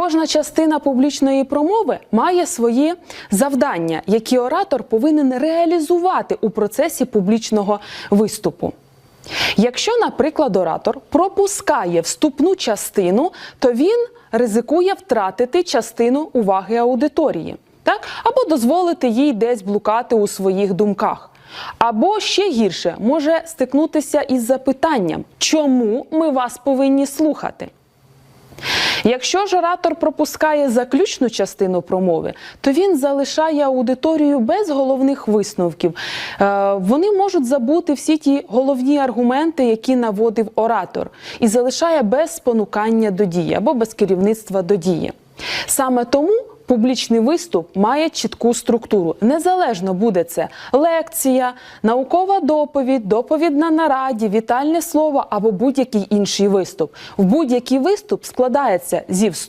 Кожна частина публічної промови має свої завдання, які оратор повинен реалізувати у процесі публічного виступу. Якщо, наприклад, оратор пропускає вступну частину, то він ризикує втратити частину уваги аудиторії, так? або дозволити їй десь блукати у своїх думках. Або ще гірше може стикнутися із запитанням, чому ми вас повинні слухати. Якщо ж оратор пропускає заключну частину промови, то він залишає аудиторію без головних висновків. Е, Вони можуть забути всі ті головні аргументи, які наводив оратор, і залишає без спонукання до дії або без керівництва до дії. Саме тому публічний виступ має чітку структуру. Незалежно буде це лекція, наукова доповідь, доповідь на нараді, вітальне слово або будь-який інший виступ. В будь-який виступ складається зі вступу.